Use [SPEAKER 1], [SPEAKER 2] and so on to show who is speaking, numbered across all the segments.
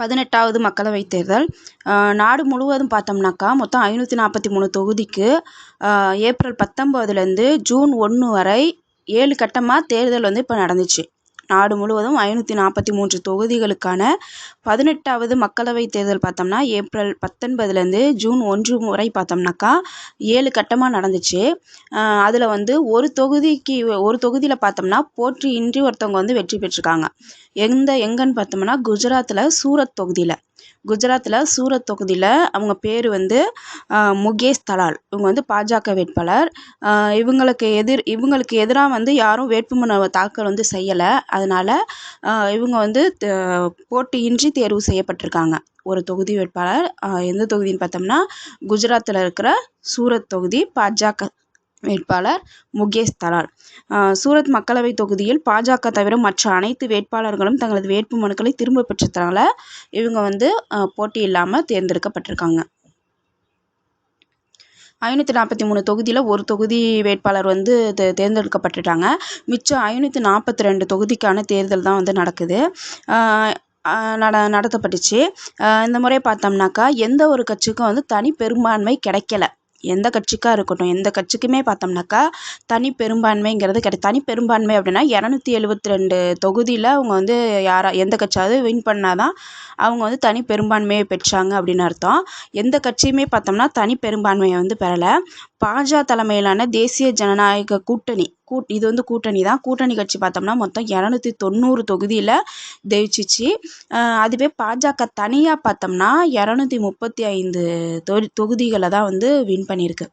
[SPEAKER 1] பதினெட்டாவது மக்களவைத் தேர்தல். நாடு முழுவதும் பார்த்தோம்னாக்கா மொத்தம் ஐநூற்றி நாற்பத்தி மூணு தொகுதிக்கு ஏப்ரல் பத்தொம்போதுலேருந்து ஜூன் ஒன்று வரை ஏழு கட்டமாக தேர்தல் வந்து இப்போ நடந்துச்சு. நாடு முழுவதும் ஐநூற்றி நாற்பத்தி மூன்று தொகுதிகளுக்கான பதினெட்டாவது மக்களவைத் தேர்தல் பார்த்தோம்னா ஏப்ரல் பத்தொன்பதுலேருந்து ஜூன் ஒன்று வரை பார்த்தோம்னாக்கா ஏழு கட்டமாக நடந்துச்சு. அதில் வந்து ஒரு தொகுதிக்கு ஒரு தொகுதியில் பார்த்தோம்னா போட்டியின்றி ஒருத்தவங்க வந்து வெற்றி பெற்றிருக்காங்க. எந்த எங்கேன்னு பார்த்தோம்னா குஜராத்தில் சூரத் தொகுதியில். குஜராத்தில் சூரத் தொகுதியில் அவங்க பேர் வந்து முகேஷ் தலால். இவங்க வந்து பாஜக வேட்பாளர். இவங்களுக்கு எதிர் இவங்களுக்கு எதிராக வந்து யாரும் வேட்புமனு தாக்கல் வந்து செய்யலை. அதனால் இவங்க வந்து போட்டியின்றி தேர்வு செய்யப்பட்டிருக்காங்க. ஒரு தொகுதி வேட்பாளர் எந்த தொகுதின்னு பார்த்தோம்னா குஜராத்தில் இருக்கிற சூரத் தொகுதி பாஜக வேட்பாளர் முகேஷ் தலால். சூரத் மக்களவைத் தொகுதியில் பாஜக தவிர மற்ற அனைத்து வேட்பாளர்களும் தங்களது வேட்பு மனுக்களை திரும்ப பெற்றதுனால இவங்க வந்து போட்டி இல்லாமல் தேர்ந்தெடுக்கப்பட்டிருக்காங்க. ஐநூற்றி நாற்பத்தி மூணு தொகுதியில் ஒரு தொகுதி வேட்பாளர் வந்து தே தேர்ந்தெடுக்கப்பட்டுட்டாங்க. மிச்சம் ஐநூற்றி நாற்பத்தி ரெண்டு தொகுதிக்கான தேர்தல் தான் வந்து நடக்குது. நட நடத்தப்பட்டுச்சு. இந்த முறை பார்த்தோம்னாக்கா எந்த ஒரு கட்சிக்கும் வந்து தனி பெரும்பான்மை கிடைக்கல. எந்த கட்சிக்காக இருக்கட்டும் எந்த கட்சிக்குமே பார்த்தோம்னாக்கா தனி பெரும்பான்மைங்கிறது கிடை தனி பெரும்பான்மை அப்படின்னா இரநூத்தி எழுபத்தி ரெண்டு தொகுதியில் அவங்க வந்து யாரா எந்த கட்சியாவது வின் பண்ணால் தான் அவங்க வந்து தனி பெரும்பான்மையை பெற்றாங்க அப்படின்னு அர்த்தம். எந்த கட்சியுமே பார்த்தோம்னா தனி பெரும்பான்மையை வந்து பெறலை. பாஜ தலைமையிலான தேசிய ஜனநாயக கூட்டணி கூட் இது வந்து கூட்டணி தான். கூட்டணி கட்சி பார்த்தோம்னா மொத்தம் இரநூத்தி தொண்ணூறு தொகுதியில் ஜெயிச்சிச்சு. அதுவே பாஜக தனியாக பார்த்தோம்னா இரநூத்தி முப்பத்தி ஐந்து தொ தொகுதிகளை தான் வந்து வின் பண்ணியிருக்கு.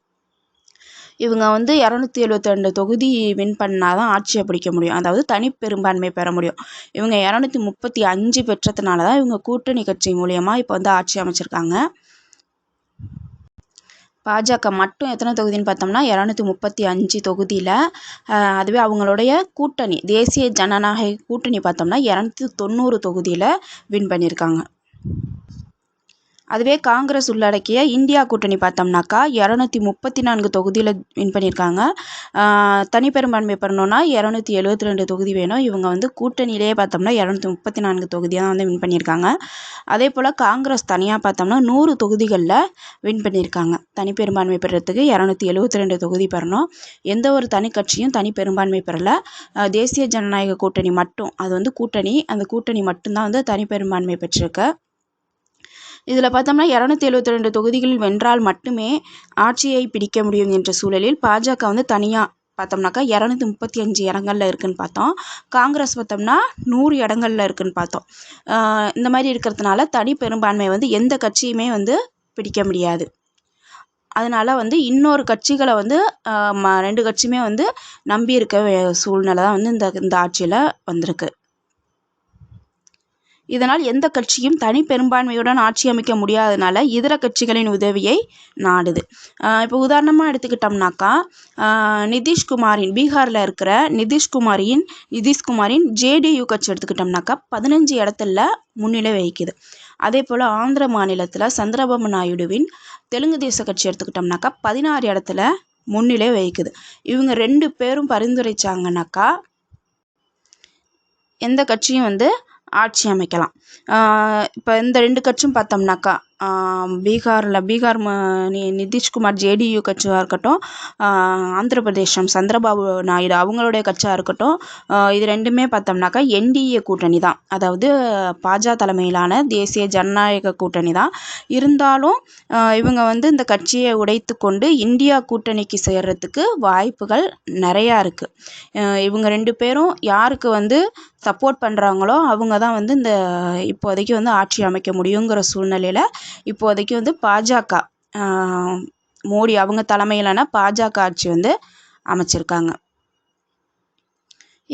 [SPEAKER 1] இவங்க வந்து இரநூத்தி எழுபத்தி ரெண்டு தொகுதி வின் பண்ணால் தான் ஆட்சியை பிடிக்க முடியும். அதாவது தனி பெரும்பான்மை பெற முடியும். இவங்க இரநூத்தி முப்பத்தி அஞ்சு பெற்றதுனால தான் இவங்க கூட்டணி கட்சி மூலயமா இப்போ வந்து ஆட்சி அமைச்சிருக்காங்க. பாஜக மட்டும் எத்தனை தொகுதின்னு பார்த்தோம்னா இரநூத்தி முப்பத்தி அஞ்சு தொகுதியில் அதுவே அவங்களுடைய கூட்டணி தேசிய ஜனநாயக கூட்டணி பார்த்தோம்னா இரநூத்தி தொண்ணூறு தொகுதியில் வின் பண்ணியிருக்காங்க. அதுவே காங்கிரஸ் உள்ளடக்கிய இந்தியா கூட்டணி பார்த்தோம்னாக்கா இரநூத்தி முப்பத்தி நான்கு தொகுதியில் வின் பண்ணியிருக்காங்க. தனிப்பெரும்பான்மை பெறணுன்னா இரநூத்தி எழுபத்தி ரெண்டு தொகுதி வேணும். இவங்க வந்து கூட்டணியிலே பார்த்தோம்னா இரநூத்தி முப்பத்தி நான்கு தொகுதியாக தான் வந்து வின் பண்ணியிருக்காங்க. அதே போல் காங்கிரஸ் தனியாக பார்த்தோம்னா நூறு தொகுதிகளில் வின் பண்ணியிருக்காங்க. தனிப்பெரும்பான்மை பெறத்துக்கு இரநூத்தி எழுபத்தி ரெண்டு தொகுதி பெறணும். எந்த ஒரு தனி கட்சியும் தனி பெரும்பான்மை பெறலை தேசிய ஜனநாயக கூட்டணி மட்டும். அது வந்து கூட்டணி. அந்த கூட்டணி மட்டும்தான் வந்து தனிப்பெரும்பான்மை பெற்றிருக்கு. இதில் பார்த்தோம்னா இரநூத்தி எழுபத்தி ரெண்டு தொகுதிகளில் வென்றால் மட்டுமே ஆட்சியை பிடிக்க முடியும் என்ற சூழலில் பாஜக வந்து தனியாக பார்த்தோம்னாக்கா இரநூத்தி முப்பத்தி அஞ்சு இடங்கள்ல இருக்குதுன்னு பார்த்தோம். காங்கிரஸ் பார்த்தோம்னா நூறு இடங்கள்ல இருக்குதுன்னு பார்த்தோம். இந்த மாதிரி இருக்கிறதுனால தனி பெரும்பான்மை வந்து எந்த கட்சியுமே வந்து பிடிக்க முடியாது. அதனால் வந்து இன்னொரு கட்சிகளை வந்து ரெண்டு கட்சியுமே வந்து நம்பி இருக்க சூழ்நிலை தான் வந்து இந்த இந்த ஆட்சியில் வந்திருக்கு. இதனால் எந்த கட்சியும் தனி பெரும்பான்மையுடன் ஆட்சி அமைக்க முடியாதனால இதர கட்சிகளின் உதவியை நாடுது. இப்போ உதாரணமாக எடுத்துக்கிட்டோம்னாக்கா நிதிஷ்குமாரின் பீகாரில் இருக்கிற நிதிஷ்குமாரியின் நிதிஷ்குமாரின் ஜேடியு கட்சி எடுத்துக்கிட்டோம்னாக்கா பதினஞ்சு இடத்துல முன்னிலை வகிக்குது. அதே போல் ஆந்திர மாநிலத்தில் சந்திரபாபு நாயுடுவின் தெலுங்கு தேச கட்சி எடுத்துக்கிட்டோம்னாக்கா பதினாறு இடத்துல முன்னிலை வகிக்குது. இவங்க ரெண்டு பேரும் பரிந்துரைச்சாங்கனாக்கா எந்த கட்சியும் வந்து ஆட்சி அமைக்கலாம். இப்போ இந்த ரெண்டு கட்சியும் பார்த்தோம்னாக்கா பீகாரில் பீகார் நி நிதிஷ்குமார் ஜேடியு கட்சியாக இருக்கட்டும் ஆந்திரப்பிரதேசம் சந்திரபாபு நாயுடு அவங்களுடைய கட்சியாக இருக்கட்டும் இது ரெண்டுமே பார்த்தோம்னாக்கா என்டிஏ கூட்டணி தான். அதாவது பாஜ தலைமையிலான தேசிய ஜனநாயக கூட்டணி தான். இருந்தாலும் இவங்க வந்து இந்த கட்சியை உடைத்து கொண்டு இந்தியா கூட்டணிக்கு சேர்றதுக்கு வாய்ப்புகள் நிறையா இருக்குது இவங்க ரெண்டு பேரும் யாருக்கு வந்து சப்போர்ட் பண்ணுறாங்களோ அவங்க தான் வந்து இந்த இப்போதைக்கு வந்து ஆட்சி அமைக்க முடியுங்கிற சூழ்நிலையில் இப்போதைக்கு வந்து பாஜக மோடி அவங்க தலைமையிலான பாஜக ஆட்சி வந்து அமைச்சிருக்காங்க.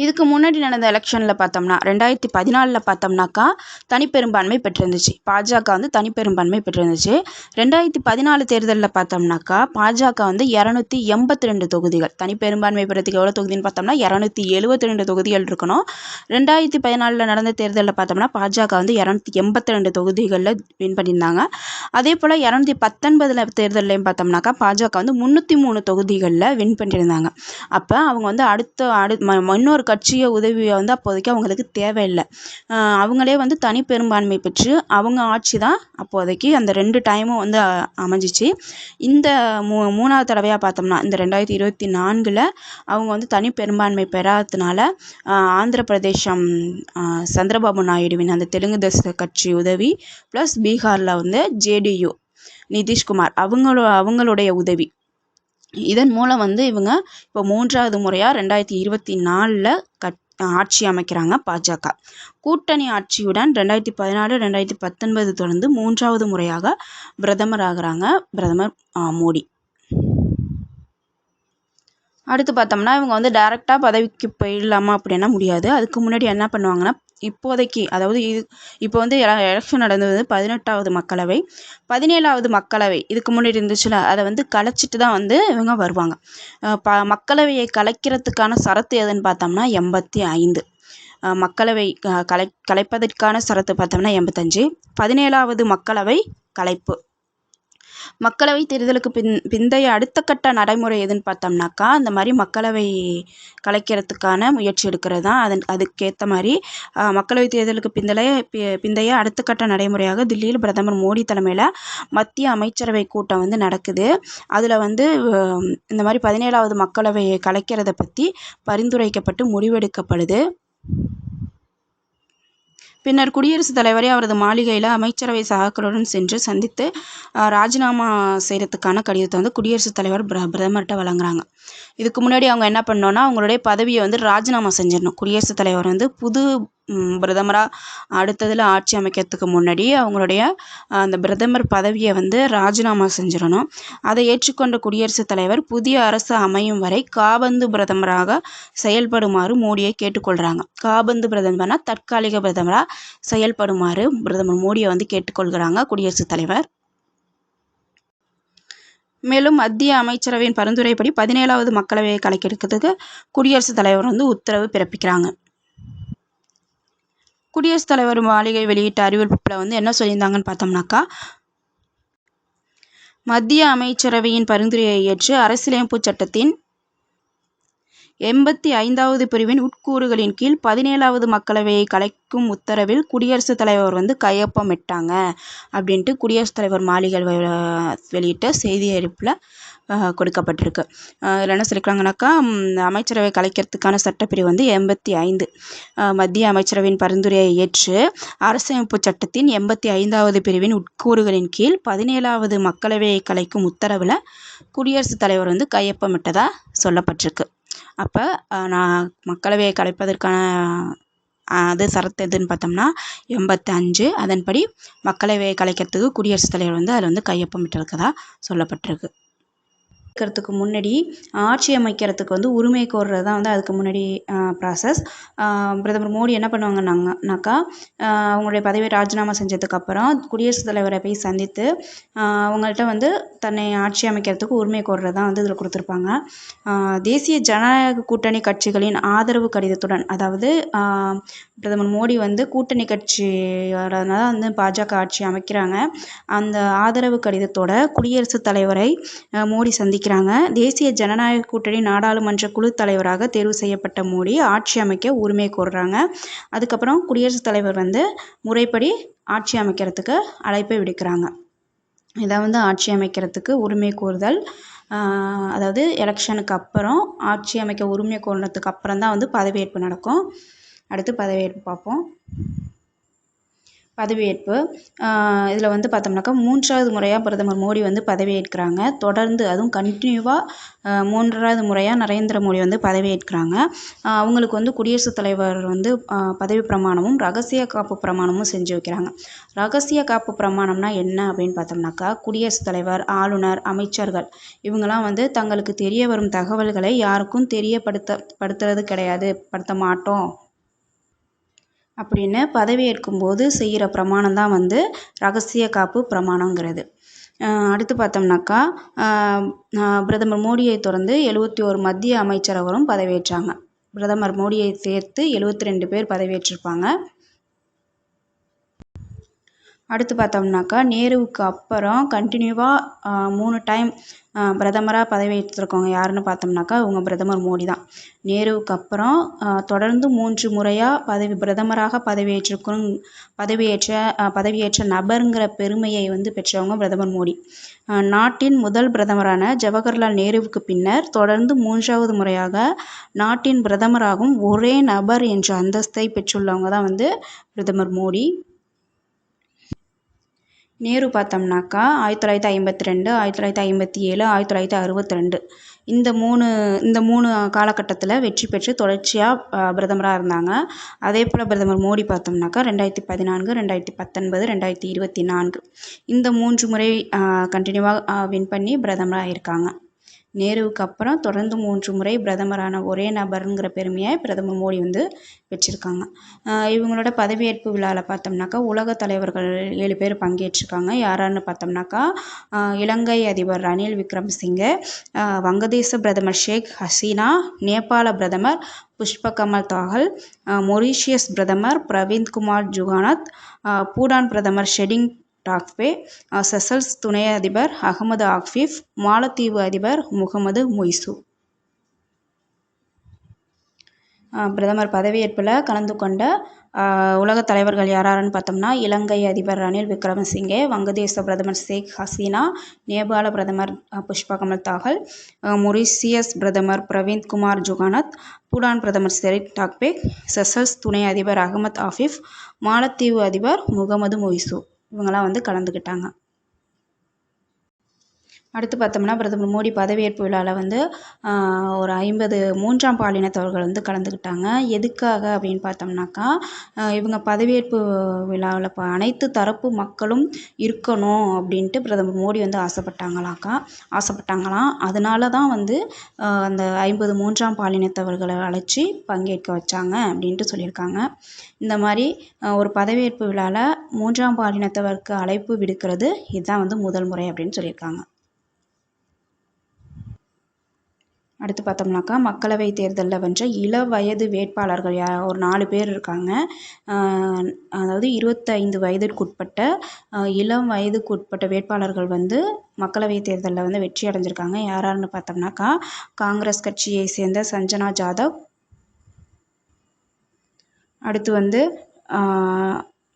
[SPEAKER 1] இதுக்கு முன்னாடி நடந்த எலெக்ஷனில் பார்த்தோம்னா ரெண்டாயிரத்தி பதினாலில் பார்த்தோம்னாக்கா தனிப்பெரும்பான்மை பெற்றிருந்துச்சு. பாஜக வந்து தனிப்பெரும்பான்மை பெற்றிருந்துச்சு. ரெண்டாயிரத்தி பதினாலு தேர்தலில் பார்த்தோம்னாக்கா பாஜக வந்து இரநூத்தி எண்பத்தி ரெண்டு தொகுதிகள். தனிப்பெரும்பான்மை பெறத்துக்கு எவ்வளோ தொகுதின்னு பார்த்தோம்னா இரநூத்தி எழுபத்தி ரெண்டு தொகுதிகள் இருக்கணும். ரெண்டாயிரத்தி பதினாலில் நடந்த தேர்தலில் பார்த்தோம்னா பாஜக வந்து இரநூத்தி எண்பத்தி ரெண்டு தொகுதிகளில் வின் பண்ணியிருந்தாங்க. அதே போல் இரநூத்தி பத்தொன்பதில் தேர்தல்லையும் பார்த்தோம்னாக்கா பாஜக வந்து முந்நூற்றி மூணு தொகுதிகளில் வின் பண்ணியிருந்தாங்க. அப்போ அவங்க வந்து அடுத்த அடு இன்னொரு கட்சியை உதவியை வந்து அப்போதைக்கு அவங்களுக்கு தேவையில்லை. அவங்களே வந்து தனி பெரும்பான்மை பெற்று அவங்க ஆட்சி தான் அப்போதைக்கு அந்த ரெண்டு டைமும் வந்து அமைஞ்சிச்சு. இந்த மூ மூணாவது தடவையாக பார்த்தோம்னா இந்த ரெண்டாயிரத்தி இருபத்தி நான்கில் அவங்க வந்து தனி பெரும்பான்மை பெறாததுனால ஆந்திர பிரதேசம் சந்திரபாபு நாயுடுவின் அந்த தெலுங்கு தேச கட்சி உதவி ப்ளஸ் பீகாரில் வந்து ஜேடியு நிதிஷ்குமார். அவங்களோ அவங்களுடைய உதவி. இதன் மூலம் வந்து இவங்க இப்போ மூன்றாவது முறையாக ரெண்டாயிரத்தி இருபத்தி நாலில் கட் ஆட்சி அமைக்கிறாங்க பாஜக. கூட்டணி ஆட்சியுடன் ரெண்டாயிரத்தி பதினாறு ரெண்டாயிரத்தி பத்தொன்பது தொடர்ந்து மூன்றாவது முறையாக பிரதமர் ஆகிறாங்க பிரதமர் மோடி. அடுத்து பார்த்தோம்னா இவங்க வந்து டேரெக்டாக பதவிக்கு போயிடலாமா அப்படின்னா முடியாது. அதுக்கு முன்னாடி என்ன பண்ணுவாங்கன்னா இப்போதைக்கு அதாவது இது இப்போ வந்து எலெக்ஷன் நடந்தது பதினெட்டாவது மக்களவை. பதினேழாவது மக்களவை இதுக்கு முன்னாடி இருந்துச்சுல அதை வந்து கலைச்சிட்டு தான் வந்து இவங்க வருவாங்க. ப மக்களவையை கலைக்கிறதுக்கான சரத்து எதுன்னு பார்த்தோம்னா எண்பத்தி ஐந்து. மக்களவை கலை கலைப்பதற்கான சரத்து பார்த்தோம்னா எண்பத்தஞ்சு. பதினேழாவது மக்களவை கலைப்பு. மக்களவை தேர்தலுக்கு பின் பிந்தைய அடுத்த கட்ட நடைமுறை எதுன்னு பார்த்தோம்னாக்கா அந்த மாதிரி மக்களவை கலைக்கிறதுக்கான முயற்சி எடுக்கிறது தான் அதன் அதுக்கேற்ற மாதிரி மக்களவை தேர்தலுக்கு பிந்தைய பிந்தைய அடுத்த கட்ட நடைமுறையாக தில்லியில் பிரதமர் மோடி தலைமையில் மத்திய அமைச்சரவை கூட்டம் வந்து நடக்குது. அதில் வந்து இந்த மாதிரி பதினேழாவது மக்களவையை கலைக்கிறத பற்றி பரிந்துரைக்கப்பட்டு முடிவெடுக்கப்படுது. பின்னர் குடியரசுத் தலைவரை அவரது மாளிகையில் அமைச்சரவை சகாக்களுடன் சென்று சந்தித்து ராஜினாமா செய்கிறதுக்கான கடிதத்தை வந்து குடியரசுத் தலைவர் பிர பிரதமர்கிட்ட வழங்குறாங்க. இதுக்கு முன்னாடி அவங்க என்ன பண்ணோன்னா அவங்களுடைய பதவியை வந்து ராஜினாமா செஞ்சிடணும். குடியரசுத் தலைவர் வந்து புது பிரதமராக அடுத்ததில் ஆட்சி அமைக்கிறதுக்கு முன்னாடி அவங்களுடைய அந்த பிரதமர் பதவியை வந்து ராஜினாமா செஞ்சிடணும். அதை ஏற்றுக்கொண்ட குடியரசுத் தலைவர் புதிய அரசு அமையும் வரை காபந்து பிரதமராக செயல்படுமாறு மோடியை கேட்டுக்கொள்கிறாங்க காபந்து பிரதமர்னா தற்காலிக பிரதமராக செயல்படுமாறு பிரதமர் மோடியை வந்து கேட்டுக்கொள்கிறாங்க குடியரசுத் தலைவர். மேலும் மத்திய அமைச்சரவையின் பரிந்துரைப்படி பதினேழாவது மக்களவையை கலக்கெடுக்கிறதுக்கு குடியரசுத் தலைவர் வந்து உத்தரவு பிறப்பிக்கிறாங்க. குடியரசுத் தலைவர் மாளிகை வெளியிட்ட அறிவிப்பில் வந்து என்ன சொல்லியிருந்தாங்கன்னு பார்த்தோம்னாக்கா மத்திய அமைச்சரவையின் பரிந்துரையை ஏற்று அரசியலமைப்பு சட்டத்தின் எண்பத்தி ஐந்தாவது பிரிவின் உட்கூறுகளின் கீழ் பதினேழாவது மக்களவையை கலைக்கும் உத்தரவில் குடியரசுத் தலைவர் வந்து கையொப்பமிட்டாங்க அப்படின்ட்டு குடியரசுத் தலைவர் மாளிகை வெளியிட்ட செய்தி அறிவிப்பில் கொடுக்கப்பட்டிருக்கு. இதில் என்ன சொல்லியிருக்காங்கனாக்கா அமைச்சரவை கலைக்கிறதுக்கான சட்டப்பிரிவு வந்து எண்பத்தி ஐந்து. மத்திய அமைச்சரவையின் பரிந்துரையை ஏற்று அரசமைப்பு சட்டத்தின் எண்பத்தி ஐந்தாவது பிரிவின் உட்கூறுகளின் கீழ் பதினேழாவது மக்களவையை கலைக்கும் உத்தரவில் குடியரசுத் தலைவர் வந்து கையொப்பமிட்டதாக சொல்லப்பட்டிருக்கு. அப்போ நான் மக்களவையை கலைப்பதற்கான அது சரத்து எதுன்னு பார்த்தோம்னா எண்பத்தஞ்சு. அதன்படி மக்களவையை கலைக்கிறதுக்கு குடியரசுத் தலைவர் வந்து அதில் வந்து கையொப்பமிட்டிருக்கதா சொல்லப்பட்டிருக்கு. இருக்கிறதுக்கு முன்னாடி ஆட்சி அமைக்கிறதுக்கு வந்து உரிமை கோர்றது தான் வந்து அதுக்கு முன்னாடி ப்ராசஸ் பிரதமர் மோடி என்ன பண்ணுவாங்கன்னாங்கனாக்கா அவங்களுடைய பதவியை ராஜினாமா செஞ்சதுக்கப்புறம் குடியரசுத் தலைவரை போய் சந்தித்து அவங்கள்ட்ட வந்து தன்னை ஆட்சி அமைக்கிறதுக்கு உரிமை கோர்றது தான் வந்து இதில் கொடுத்துருப்பாங்க. தேசிய ஜனநாயக கூட்டணி கட்சிகளின் ஆதரவு கடிதத்துடன் அதாவது பிரதமர் மோடி வந்து கூட்டணி கட்சியோடனால வந்து பாஜக ஆட்சி அமைக்கிறாங்க. அந்த ஆதரவு கடிதத்தோட குடியரசுத் தலைவரை மோடி சந்திக்க வைக்கிறாங்க தேசிய ஜனநாயக கூட்டணி நாடாளுமன்ற குழு தலைவராக தேர்வு செய்யப்பட்ட மோடி ஆட்சி அமைக்க உரிமை கோர்றாங்க. அதுக்கப்புறம் குடியரசுத் தலைவர் வந்து முறைப்படி ஆட்சி அமைக்கிறதுக்கு அழைப்பை விடுக்கிறாங்க. இதை வந்து ஆட்சி அமைக்கிறதுக்கு உரிமை கோருதல் அதாவது எலெக்ஷனுக்கு அப்புறம் ஆட்சி அமைக்க உரிமை கோரினதுக்கு அப்புறம் தான் வந்து பதவியேற்பு நடக்கும். அடுத்து பதவியேற்பு பார்ப்போம். பதவியேற்பு. இதில் வந்து பார்த்தோம்னாக்கா மூன்றாவது முறையாக பிரதமர் மோடி வந்து பதவியேற்கிறாங்க. தொடர்ந்து அதுவும் கண்டினியூவாக மூன்றாவது முறையாக நரேந்திர மோடி வந்து பதவியேற்கிறாங்க. அவங்களுக்கு வந்து குடியரசுத் தலைவர் வந்து பதவி பிரமாணமும் ரகசிய காப்பு பிரமாணமும் செஞ்சு வைக்கிறாங்க. ரகசிய காப்பு பிரமாணம்னா என்ன அப்படின்னு பார்த்தோம்னாக்கா குடியரசுத் தலைவர் ஆளுநர் அமைச்சர்கள் இவங்கெல்லாம் வந்து தங்களுக்கு தெரிய வரும் தகவல்களை யாருக்கும் தெரியப்படுத்த படுத்துறது கிடையாது படுத்த மாட்டோம். அப்படின்னு பதவியேற்கும் போது செய்கிற பிரமாணம் தான் வந்து ரகசிய காப்பு பிரமாணங்கிறது. அடுத்து பார்த்தோம்னாக்கா பிரதமர் மோடியை தொடர்ந்து எழுபத்தி ஒரு மத்திய அமைச்சரவரும் பதவியேற்றாங்க. பிரதமர் மோடியை சேர்த்து எழுபத்தி ரெண்டு பேர் பதவியேற்றிருப்பாங்க. அடுத்து பார்த்தோம்னாக்கா நேருவுக்கு அப்புறம் கண்டினியூவாக மூணு டைம் பிரதமராக பதவியேற்றிருக்கவங்க யாருன்னு பார்த்தோம்னாக்கா இவங்க பிரதமர் மோடி தான். நேருவுக்கு அப்புறம் தொடர்ந்து மூன்று முறையாக பதவி பிரதமராக பதவியேற்றிருக்கணும் பதவியேற்ற பதவியேற்ற நபருங்கிற பெருமையை வந்து பெற்றவங்க பிரதமர் மோடி. நாட்டின் முதல் பிரதமரான ஜவஹர்லால் நேருவுக்கு பின்னர் தொடர்ந்து மூன்றாவது முறையாக நாட்டின் பிரதமராகவும் ஒரே நபர் என்ற அந்தஸ்தை பெற்றுள்ளவங்க தான் வந்து பிரதமர் மோடி. நேரு பார்த்தோம்னாக்கா ஆயிரத்தி தொள்ளாயிரத்தி ஐம்பத்தி ரெண்டு ஆயிரத்தி தொள்ளாயிரத்தி ஐம்பத்தி ஏழு ஆயிரத்தி தொள்ளாயிரத்தி அறுபத்தி ரெண்டு. இந்த மூணு இந்த மூணு காலகட்டத்தில் வெற்றி பெற்று தொடர்ச்சியாக பிரதமராக இருந்தாங்க. அதே போல் பிரதமர் மோடி பார்த்தோம்னாக்கா ரெண்டாயிரத்தி பதினான்கு ரெண்டாயிரத்தி பத்தொன்பது ரெண்டாயிரத்தி இருபத்தி நான்கு. இந்த மூன்று முறை கண்டினியூவாக வின் பண்ணி பிரதமராக இருக்காங்க. நேருவுக்கு அப்புறம் தொடர்ந்து மூன்று முறை பிரதமரான ஒரே நபருங்கிற பெருமையை பிரதமர் மோடி வந்து பெற்றிருக்காங்க. இவங்களோட பதவியேற்பு விழாவில் பார்த்தோம்னாக்கா உலக தலைவர்கள் ஏழு பேர் பங்கேற்றிருக்காங்க. யாரான்னு பார்த்தோம்னாக்கா இலங்கை அதிபர் ரணில் விக்ரமசிங்கே வங்கதேச பிரதமர் ஷேக் ஹசீனா நேபாள பிரதமர் புஷ்பகமல் தாகல் மொரீஷியஸ் பிரதமர் பிரவீந்த்குமார் ஜுகானத் பூடான் பிரதமர் ஷெடிங் டாக்வே செசல்ஸ் துணை அதிபர் அகமது ஆக்ஃபிஃப் மாலத்தீவு அதிபர் முகமது மொய்சு. பிரதமர் பதவியேற்பில் கலந்து கொண்ட உலக தலைவர்கள் யாராருன்னு பார்த்தோம்னா இலங்கை அதிபர் ரணில் விக்ரமசிங்கே வங்கதேச பிரதமர் ஷேக் ஹசீனா நேபாள பிரதமர் புஷ்பகமல் தாகல் மொரிசியஸ் பிரதமர் பிரவீந்த் குமார் ஜுகானத் பூடான் பிரதமர் செரிக் டாக்பேக் செசல்ஸ் துணை அதிபர் அகமத் ஆஃபிஃப் மாலத்தீவு அதிபர் முகமது மொய்சு. இவங்கெல்லாம் வந்து கலந்துக்கிட்டாங்க. அடுத்து பார்த்தோம்னா பிரதமர் மோடி பதவியேற்பு விழாவில் வந்து ஒரு ஐம்பது மூன்றாம் பாலினத்தவர்கள் வந்து கலந்துக்கிட்டாங்க. எதுக்காக அப்படின்னு பார்த்தோம்னாக்கா இவங்க பதவியேற்பு விழாவில் இப்போ அனைத்து தரப்பு மக்களும் இருக்கணும் அப்படின்ட்டு பிரதமர் மோடி வந்து ஆசைப்பட்டாங்களாக்கா ஆசைப்பட்டாங்களாம். அதனால தான் வந்து அந்த ஐம்பது மூன்றாம் பாலினத்தவர்களை அழைச்சி பங்கேற்க வச்சாங்க அப்படின்ட்டு சொல்லியிருக்காங்க. இந்த மாதிரி ஒரு பதவியேற்பு விழாவில் மூன்றாம் பாலினத்தவருக்கு அழைப்பு விடுக்கிறது இதுதான் வந்து முதல் முறை அப்படின்னு சொல்லியிருக்காங்க. அடுத்து பார்த்தோம்னாக்கா மக்களவை தேர்தலில் வென்ற இள வயது வேட்பாளர்கள் யா ஒரு நாலு பேர் இருக்காங்க. அதாவது இருபத்தைந்து வயதிற்குட்பட்ட இளம் வயதுக்குட்பட்ட வேட்பாளர்கள் வந்து மக்களவை தேர்தலில் வந்து வெற்றி அடைஞ்சிருக்காங்க. யாராருன்னு பார்த்தோம்னாக்கா காங்கிரஸ் கட்சியை சேர்ந்த சஞ்சனா ஜாதவ். அடுத்து வந்து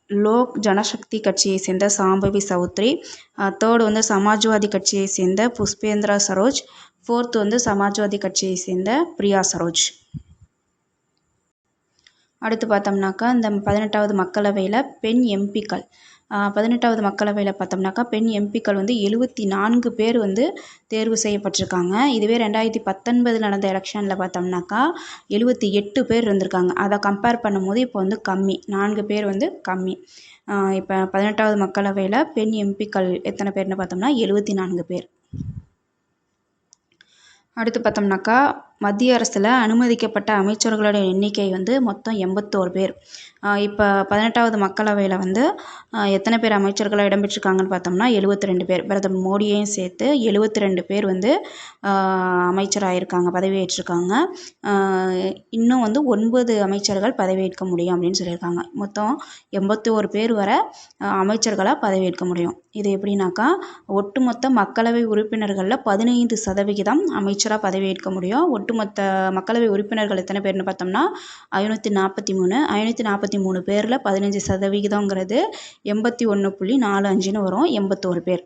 [SPEAKER 1] லோக் ஜனசக்தி கட்சியை சேர்ந்த சாம்பவி சௌத்ரி. தேர்டு வந்து சமாஜ்வாதி கட்சியை சேர்ந்த புஷ்பேந்திரா சரோஜ். ஃபோர்த் வந்து சமாஜ்வாதி கட்சியை சேர்ந்த பிரியா சரோஜ். அடுத்து பார்த்தோம்னாக்கா இந்த பதினெட்டாவது மக்களவையில் பெண் எம்பிக்கள். பதினெட்டாவது மக்களவையில் பார்த்தோம்னாக்கா பெண் எம்பிக்கள் வந்து எழுபத்தி நான்கு பேர் வந்து தேர்வு செய்யப்பட்டிருக்காங்க. இதுவே ரெண்டாயிரத்தி பத்தொன்பதில் நடந்த எலெக்ஷனில் பார்த்தோம்னாக்கா எழுபத்தி எட்டு பேர் இருந்திருக்காங்க. அதை கம்பேர் பண்ணும்போது இப்போ வந்து கம்மி. நான்கு பேர் வந்து கம்மி. இப்போ பதினெட்டாவது மக்களவையில் பெண் எம்பிக்கள் எத்தனை பேர்னு பார்த்தோம்னா எழுபத்தி நான்கு பேர். அடுத்து பார்த்தோம்னாக்கா மத்திய அரசில் அனுமதிக்கப்பட்ட அமைச்சர்களோட எண்ணிக்கை வந்து மொத்தம் எண்பத்தோரு பேர். இப்போ பதினெட்டாவது மக்களவையில் வந்து எத்தனை பேர் அமைச்சர்களாக இடம்பெற்றிருக்காங்கன்னு பார்த்தோம்னா எழுபத்தி ரெண்டு பேர். பிரதமர் மோடியையும் சேர்த்து எழுபத்தி ரெண்டு பேர் வந்து அமைச்சராக இருக்காங்க பதவியேற்றிருக்காங்க. இன்னும் வந்து ஒன்பது அமைச்சர்கள் பதவியேற்க முடியும் அப்படின்னு சொல்லியிருக்காங்க. மொத்தம் எண்பத்தி ஒரு பேர் வர அமைச்சர்களாக பதவியேற்க முடியும். இது எப்படின்னாக்கா ஒட்டுமொத்த மக்களவை உறுப்பினர்களில் பதினைந்து சதவிகிதம் அமைச்சராக பதவியேற்க முடியும். ஒட்டுமொத்த மக்களவை உறுப்பினர்கள் எத்தனை பேர்னு பார்த்தோம்னா ஐநூற்றி நாற்பத்தி மூணு. ஐநூற்றி நாற்பத்தி மூணு பேரில் பதினஞ்சு சதவிகிதங்கிறது எண்பத்தி ஒன்று புள்ளி நாலு அஞ்சுன்னு வரும் எண்பத்தோரு பேர்.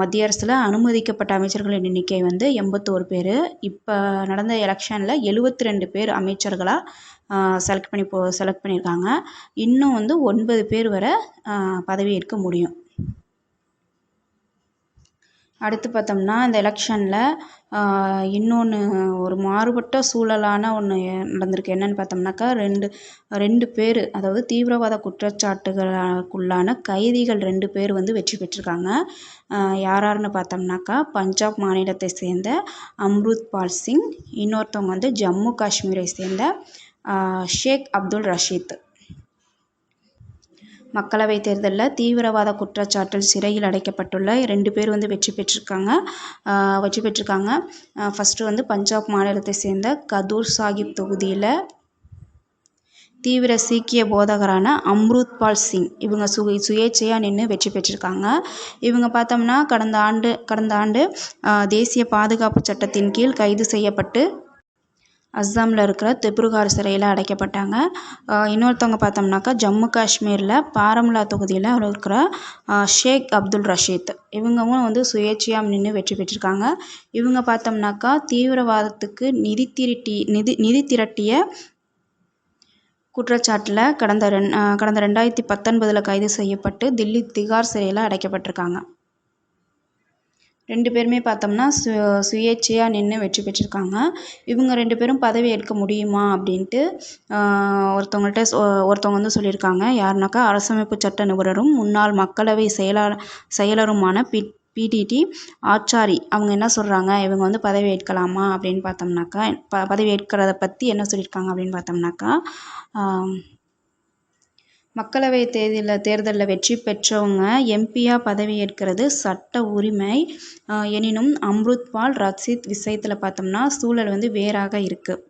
[SPEAKER 1] மத்திய அரசில் அனுமதிக்கப்பட்ட அமைச்சர்களின் எண்ணிக்கை வந்து எண்பத்தோரு பேர். இப்போ நடந்த எலெக்ஷனில் எழுபத்தி ரெண்டு பேர் அமைச்சர்களாக செலக்ட் பண்ணி போ செலக்ட் பண்ணியிருக்காங்க இன்னும் வந்து ஒன்பது பேர் வரை பதவியேற்க முடியும். அடுத்து பார்த்தோம்னா இந்த எலெக்ஷனில் இன்னொன்று ஒரு மாறுபட்ட சூழலான ஒன்று நடந்திருக்கு. என்னென்னு பார்த்தோம்னாக்கா ரெண்டு ரெண்டு பேர் அதாவது தீவிரவாத குற்றச்சாட்டுகளுக்குள்ளான கைதிகள் ரெண்டு பேர் வந்து வெற்றி பெற்றிருக்காங்க. யாராருன்னு பார்த்தோம்னாக்கா பஞ்சாப் மாநிலத்தை சேர்ந்த அம்ருத் பால் சிங் இன்னொருத்தவங்க வந்து ஜம்மு காஷ்மீரை சேர்ந்த ஷேக் அப்துல் ரஷீத். மக்களவைத் தேர்தலில் தீவிரவாத குற்றச்சாட்டில் சிறையில் அடைக்கப்பட்டுள்ள ரெண்டு பேர் வந்து வெற்றி பெற்றிருக்காங்க. வெற்றி பெற்றிருக்காங்க. ஃபஸ்ட்டு வந்து பஞ்சாப் மாநிலத்தை சேர்ந்த கதூர் சாஹிப் தொகுதியில் தீவிர சீக்கிய போதகரான அம்ருத்பால் சிங். இவங்க சு சுயேட்சையாக நின்று வெற்றி பெற்றிருக்காங்க. இவங்க பார்த்தோம்னா கடந்த ஆண்டு கடந்த ஆண்டு தேசிய பாதுகாப்பு சட்டத்தின் கீழ் கைது செய்யப்பட்டு அஸ்ஸாமில் இருக்கிற திப்ருகார் சிறையில் அடைக்கப்பட்டாங்க. இன்னொருத்தவங்க பார்த்தோம்னாக்கா ஜம்மு காஷ்மீரில் பாரமுல்லா தொகுதியில் இருக்கிற ஷேக் அப்துல் ரஷீத். இவங்களும் வந்து சுயேட்சையாக நின்று வெற்றி பெற்றிருக்காங்க. இவங்க பார்த்தோம்னாக்கா தீவிரவாதத்துக்கு நிதி திரட்டி நிதி நிதி திரட்டிய குற்றச்சாட்டில் கடந்த ரெண் கடந்த ரெண்டாயிரத்தி பத்தொன்பதில் கைது செய்யப்பட்டு தில்லி திகார் சிறையில் அடைக்கப்பட்டிருக்காங்க. ரெண்டு பேருமே பார்த்தோம்னா சு சுயேட்சையாக நின்று வெற்றி பெற்றிருக்காங்க. இவங்க ரெண்டு பேரும் பதவி ஏற்க முடியுமா அப்படின்ட்டு ஒருத்தவங்கள்ட்ட ஒருத்தவங்க வந்து சொல்லியிருக்காங்க. யாருனாக்கா அரசமைப்பு சட்ட நிபுணரும் முன்னாள் மக்களவை செயலாளர் செயலருமான பி பிடிடி ஆச்சாரி. அவங்க என்ன சொல்கிறாங்க இவங்க வந்து பதவி ஏற்கலாமா அப்படின்னு பார்த்தோம்னாக்கா ப பதவி ஏற்கிறத பற்றி என்ன சொல்லியிருக்காங்க அப்படின்னு பார்த்தோம்னாக்கா மக்களவை தேர்தலில் தேர்தலில் வெற்றி பெற்றவங்க எம்பியாக பதவியேற்கிறது சட்ட உரிமை. எனினும் அம்ருத்பால் ரக்ஷித் விஷயத்தில் பார்த்தோம்னா சூழல் வந்து வேறாக இருக்குது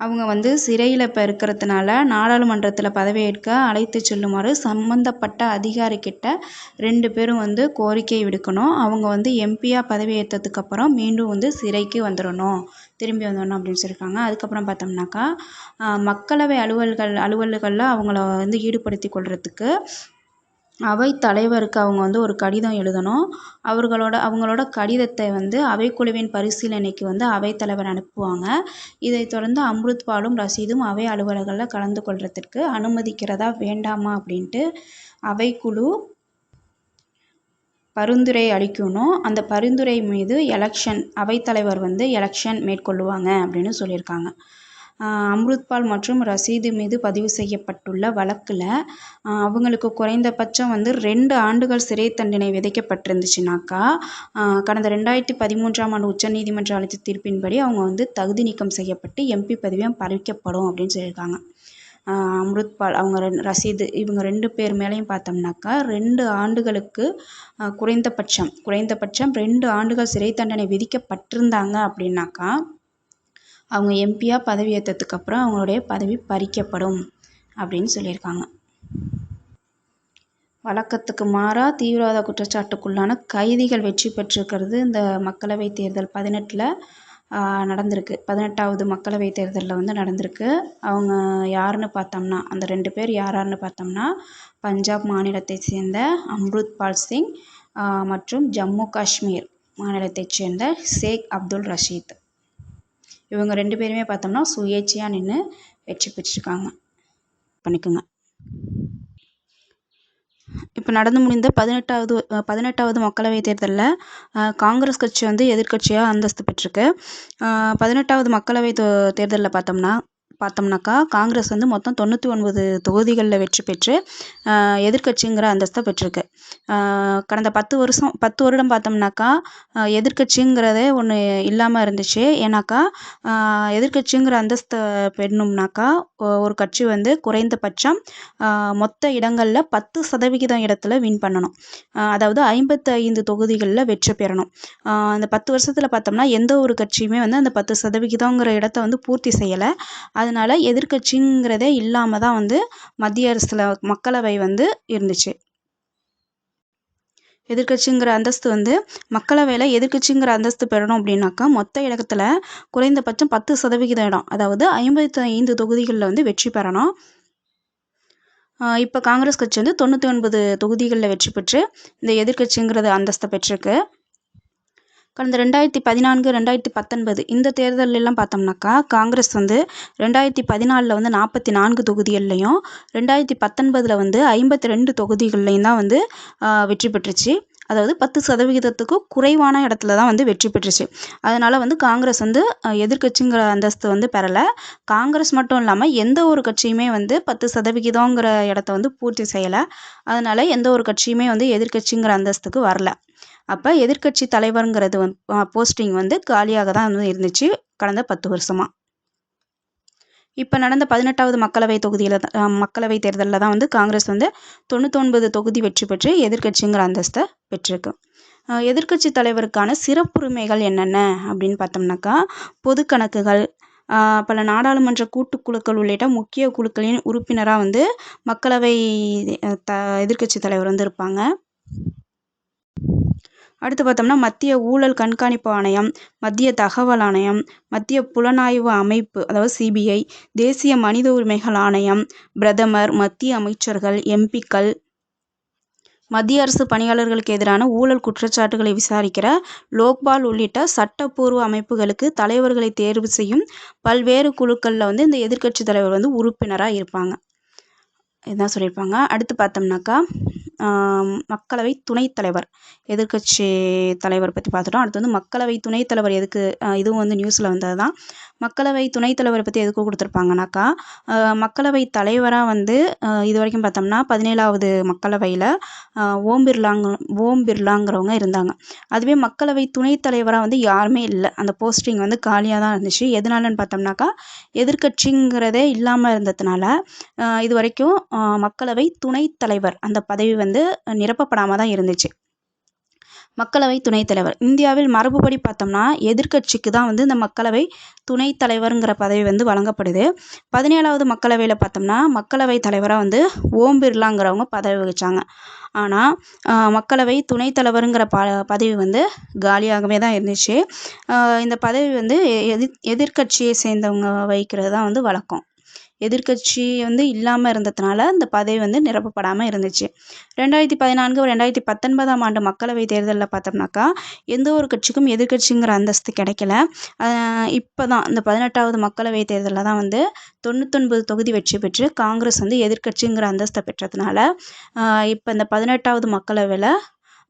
[SPEAKER 1] அவங்க வந்து சிறையில் இப்போ இருக்கிறதுனால நாடாளுமன்றத்தில் பதவியேற்க அழைத்து செல்லுமாறு சம்மந்தப்பட்ட அதிகாரிக்கிட்ட ரெண்டு பேரும் வந்து கோரிக்கை விடுக்கணும். அவங்க வந்து எம்பியாக பதவியேற்றதுக்கப்புறம் மீண்டும் வந்து சிறைக்கு வந்துடணும் திரும்பி வந்துடணும் அப்படின்னு சொல்லியிருக்காங்க. அதுக்கப்புறம் பார்த்தோம்னாக்கா மக்களவை அலுவல்கள் அலுவல்களில் அவங்கள வந்து ஈடுபடுத்தி கொள்கிறதுக்கு அவைத்தலைவருக்கு அவங்க வந்து ஒரு கடிதம் எழுதணும். அவர்களோட அவங்களோட கடிதத்தை வந்து அவைக்குழுவின் பரிசீலனைக்கு வந்து அவைத்தலைவர் அனுப்புவாங்க. இதைத் தொடர்ந்து அம்ருத்பாலும் ரசீதும் அவை அலுவலர்களில் கலந்து கொள்கிறதுக்கு அனுமதிக்கிறதா வேண்டாமா அப்படின்ட்டு அவைக்குழு பரிந்துரை அளிக்கணும். அந்த பரிந்துரை மீது எலெக்ஷன் அவைத்தலைவர் வந்து எலெக்ஷன் மேற்கொள்ளுவாங்க அப்படின்னு சொல்லியிருக்காங்க. அம்ருத்பால் மற்றும் ரசீது மீது பதிவு செய்யப்பட்டுள்ள வழக்கில் அவங்களுக்கு குறைந்தபட்சம் வந்து ரெண்டு ஆண்டுகள் சிறை தண்டனை விதிக்கப்பட்டிருந்துச்சுனாக்கா கடந்த ரெண்டாயிரத்தி பதிமூன்றாம் ஆண்டு உச்சநீதிமன்றம் அளித்த தீர்ப்பின்படி அவங்க வந்து தகுதி நீக்கம் செய்யப்பட்டு எம்பி பதவியும் பறிக்கப்படும் அப்படின்னு சொல்லியிருக்காங்க. அம்ருத்பால் அவங்க ரெண் ரசீது இவங்க ரெண்டு பேர் மேலேயும் பார்த்தோம்னாக்கா ரெண்டு ஆண்டுகளுக்கு குறைந்தபட்சம் குறைந்தபட்சம் ரெண்டு ஆண்டுகள் சிறை தண்டனை விதிக்கப்பட்டிருந்தாங்க அப்படின்னாக்கா அவங்க எம்பியாக பதவி ஏற்றதுக்கப்புறம் அவங்களுடைய பதவி பறிக்கப்படும் அப்படின்னு சொல்லியிருக்காங்க. வழக்கத்துக்கு மாறாக தீவிரவாத குற்றச்சாட்டுக்குள்ளான கைதிகள் வெற்றி பெற்றிருக்கிறது இந்த மக்களவை தேர்தல் பதினெட்டில் நடந்திருக்கு. பதினெட்டாவது மக்களவைத் தேர்தலில் வந்து நடந்திருக்கு. அவங்க யாருன்னு பார்த்தோம்னா அந்த ரெண்டு பேர் யார் யாருன்னு பார்த்தோம்னா பஞ்சாப் மாநிலத்தை சேர்ந்த அம்ருத் பால் சிங் மற்றும் ஜம்மு காஷ்மீர் மாநிலத்தைச் சேர்ந்த ஷேக் அப்துல் ரஷீத். இவங்க ரெண்டு பேருமே பார்த்தோம்னா சுயேட்சையாக நின்று வெற்றி பெற்றிருக்காங்க. பண்ணிக்கோங்க. இப்போ நடந்து முடிந்த பதினெட்டாவது பதினெட்டாவது மக்களவைத் தேர்தலில் காங்கிரஸ் கட்சி வந்து எதிர்க்கட்சியாக அந்தஸ்து பெற்றிருக்கு. பதினெட்டாவது மக்களவை தேர்தலில் பார்த்தோம்னா பார்த்தோம்னாக்கா காங்கிரஸ் வந்து மொத்தம் தொண்ணூற்றி ஒன்பது தொகுதிகளில் வெற்றி பெற்று எதிர்க்கட்சிங்கிற அந்தஸ்தை பெற்றிருக்கு. கடந்த பத்து வருஷம் பத்து வருடம் பார்த்தோம்னாக்கா எதிர்க்கட்சிங்கிறதே ஒன்று இல்லாமல் இருந்துச்சு. ஏன்னாக்கா எதிர்க்கட்சிங்கிற அந்தஸ்தை பெறணும்னாக்கா ஒரு கட்சி வந்து குறைந்தபட்சம் மொத்த இடங்களில் பத்து சதவிகிதம் இடத்துல வின் பண்ணணும். அதாவது ஐம்பத்து ஐந்து தொகுதிகளில் வெற்றி பெறணும். அந்த பத்து வருஷத்தில் பார்த்தோம்னா எந்த ஒரு கட்சியுமே வந்து அந்த பத்து சதவிகிதங்கிற இடத்த வந்து பூர்த்தி செய்யலை. அது அதனால் எதிர்க்கட்சிங்கிறதே இல்லாமல் தான் வந்து மத்திய அரசில் மக்களவை வந்து இருந்துச்சு. எதிர்க்கட்சிங்கிற அந்தஸ்து வந்து மக்களவையில் எதிர்க்கட்சிங்கிற அந்தஸ்து பெறணும் அப்படின்னாக்கா மொத்த இடத்துல குறைந்தபட்சம் பத்து சதவிகித இடம் அதாவது ஐம்பத்தி ஐந்து தொகுதிகளில் வந்து வெற்றி பெறணும். இப்போ காங்கிரஸ் கட்சி வந்து தொண்ணூற்றி ஒன்பது தொகுதிகளில் வெற்றி பெற்று இந்த எதிர்கட்சிங்கிறது அந்தஸ்தை பெற்றிருக்கு. கடந்த ரெண்டாயிரத்தி பதினான்கு ரெண்டாயிரத்தி பத்தொன்பது இந்த தேர்தலெல்லாம் பார்த்தோம்னாக்கா காங்கிரஸ் வந்து ரெண்டாயிரத்தி பதினாலில் வந்து நாற்பத்தி நான்கு தொகுதிகள்லையும் ரெண்டாயிரத்தி பத்தொன்பதில் வந்து ஐம்பத்தி ரெண்டு தொகுதிகள்லையும் தான் வந்து வெற்றி பெற்றுச்சு. அதாவது பத்து சதவிகிதத்துக்கு குறைவான இடத்துல தான் வந்து வெற்றி பெற்றுச்சு. அதனால் வந்து காங்கிரஸ் வந்து எதிர்க்கட்சிங்கிற அந்தஸ்து வந்து பெறலை. காங்கிரஸ் மட்டும் இல்லாமல் எந்த ஒரு கட்சியுமே வந்து பத்து சதவிகிதங்கிற இடத்த வந்து பூர்த்தி செய்யலை. அதனால் எந்த ஒரு கட்சியுமே வந்து எதிர்க்கட்சிங்கிற அந்தஸ்துக்கு வரல. அப்போ எதிர்க்கட்சி தலைவருங்கிறது வந் போஸ்டிங் வந்து காலியாக தான் வந்து இருந்துச்சு கடந்த பத்து வருஷமாக இப்போ நடந்த பதினெட்டாவது மக்களவை தொகுதியில் மக்களவை தேர்தலில் தான் வந்து காங்கிரஸ் வந்து தொண்ணூத்தொன்பது தொகுதி வெற்றி பெற்று எதிர்க்கட்சிங்கிற அந்தஸ்தை பெற்றிருக்கு. எதிர்க்கட்சி தலைவருக்கான சிறப்புரிமைகள் என்னென்ன அப்படின்னு பார்த்தோம்னாக்கா பொது கணக்குகள் பல நாடாளுமன்ற கூட்டுக்குழுக்கள் உள்ளிட்ட முக்கிய குழுக்களின் உறுப்பினராக வந்து மக்களவை த எதிர்க்கட்சி தலைவர் வந்து இருப்பாங்க. அடுத்து பார்த்தோம்னா மத்திய ஊழல் கண்காணிப்பு ஆணையம் மத்திய தகவல் ஆணையம் மத்திய புலனாய்வு அமைப்பு அதாவது சிபிஐ தேசிய மனித உரிமைகள் ஆணையம் பிரதமர் மத்திய அமைச்சர்கள் எம்பிக்கள் மத்திய அரசு பணியாளர்களுக்கு எதிரான ஊழல் குற்றச்சாட்டுகளை விசாரிக்கிற லோக்பால் உள்ளிட்ட சட்டப்பூர்வ அமைப்புகளுக்கு தலைவர்களை தேர்வு செய்யும் பல்வேறு குழுக்களில் வந்து இந்த எதிர்க்கட்சி தலைவர் வந்து உறுப்பினராக இருப்பாங்க. இதுதான் சொல்லியிருப்பாங்க. அடுத்து பார்த்தோம்னாக்கா மக்களவை துணைத் தலைவர் எதிர்க்கட்சி தலைவர் பற்றி பார்த்துட்டோம். அடுத்து வந்து மக்களவை துணைத் தலைவர் எதுக்கு இதுவும் வந்து நியூஸில் வந்தது தான் மக்களவை துணைத் தலைவரை பற்றி எதுக்கு கொடுத்துருப்பாங்கனாக்கா மக்களவை தலைவராக வந்து இது வரைக்கும் பார்த்தோம்னா பதினேழாவது மக்களவையில் ஓம் பிர்லாங் ஓம் பிர்லாங்கிறவங்க இருந்தாங்க. அதுவே மக்களவை துணைத் தலைவராக வந்து யாருமே இல்லை. அந்த போஸ்டிங் வந்து காலியாக தான் இருந்துச்சு. எதனாலன்னு பார்த்தோம்னாக்கா எதிர்க்கட்சிங்கிறதே இல்லாமல் இருந்ததுனால இது வரைக்கும் மக்களவை துணைத் தலைவர் அந்த பதவி வந்து வந்து நிரப்பப்படாமல் தான் இருந்துச்சு. மக்களவை துணைத் தலைவர். இந்தியாவில் மரபுப்படி பார்த்தோம்னா எதிர்க்கட்சிக்கு தான் வந்து இந்த மக்களவை துணைத் தலைவருங்கிற பதவி வந்து வழங்கப்படுது. பதினேழாவது மக்களவையில் பார்த்தோம்னா மக்களவை தலைவராக வந்து ஓம் பிர்லாங்கிறவங்க பதவி வகிச்சாங்க. ஆனால் மக்களவை துணைத் தலைவருங்கிற ப பதவி வந்து காலியாகவே தான் இருந்துச்சு. இந்த பதவி வந்து எதிர் எதிர்க்கட்சியை சேர்ந்தவங்க வகிக்கிறது தான் வந்து வழக்கம். எதிர்க்கட்சி வந்து இல்லாமல் இருந்ததுனால இந்த பதவி வந்து நிரப்பப்படாமல் இருந்துச்சு. ரெண்டாயிரத்தி பதினான்கு ரெண்டாயிரத்தி பத்தொன்பதாம் ஆண்டு மக்களவை தேர்தலில் பார்த்தோம்னாக்கா எந்த ஒரு கட்சிக்கும் எதிர்க்கட்சிங்கிற அந்தஸ்து கிடைக்கல. இப்போ தான் இந்த பதினெட்டாவது மக்களவை தேர்தலில் தான் வந்து தொண்ணூத்தொன்பது தொகுதி வெற்றி பெற்று காங்கிரஸ் வந்து எதிர்க்கட்சிங்கிற அந்தஸ்தை பெற்றதுனால இப்போ இந்த பதினெட்டாவது மக்களவையில்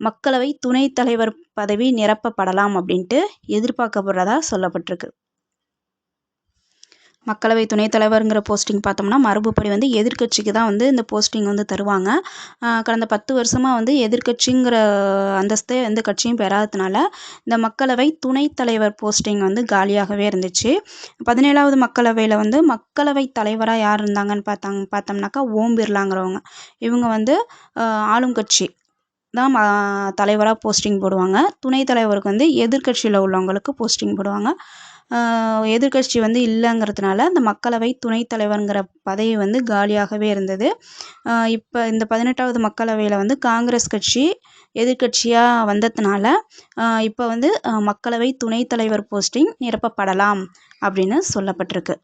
[SPEAKER 1] மக்களவை துணைத் தலைவர் பதவி நிரப்பப்படலாம் அப்படின்ட்டு எதிர்பார்க்கப்படுறதா சொல்லப்பட்டிருக்கு. மக்களவை துணைத் தலைவருங்கிற போஸ்டிங் பார்த்தோம்னா மரபுப்படி வந்து எதிர்க்கட்சிக்கு தான் வந்து இந்த போஸ்டிங் வந்து தருவாங்க. கடந்த பத்து வருஷமாக வந்து எதிர்க்கட்சிங்கிற அந்தஸ்தே எந்த கட்சியும் பெறாததுனால இந்த மக்களவை துணைத் தலைவர் போஸ்டிங் வந்து காலியாகவே இருந்துச்சு. பதினேழாவது மக்களவையில் வந்து மக்களவை தலைவராக யார் இருந்தாங்கன்னு பார்த்தாங்க பார்த்தோம்னாக்கா ஓம் பிர்லாங்கிறவங்க. இவங்க வந்து ஆளும் கட்சி தான் தலைவராக போஸ்டிங் போடுவாங்க. துணைத் தலைவருக்கு வந்து எதிர்க்கட்சியில் உள்ளவங்களுக்கு போஸ்டிங் போடுவாங்க. எதிர்க்கட்சி வந்து இல்லைங்கிறதுனால அந்த மக்களவை துணைத் தலைவருங்கிற பதவி வந்து காலியாகவே இருந்தது. இப்போ இந்த பதினெட்டாவது மக்களவையில் வந்து காங்கிரஸ் கட்சி எதிர்க்கட்சியாக வந்ததுனால இப்போ வந்து மக்களவை துணைத் தலைவர் போஸ்டிங் நிரப்பப்படலாம் அப்படின்னு சொல்லப்பட்டிருக்கு.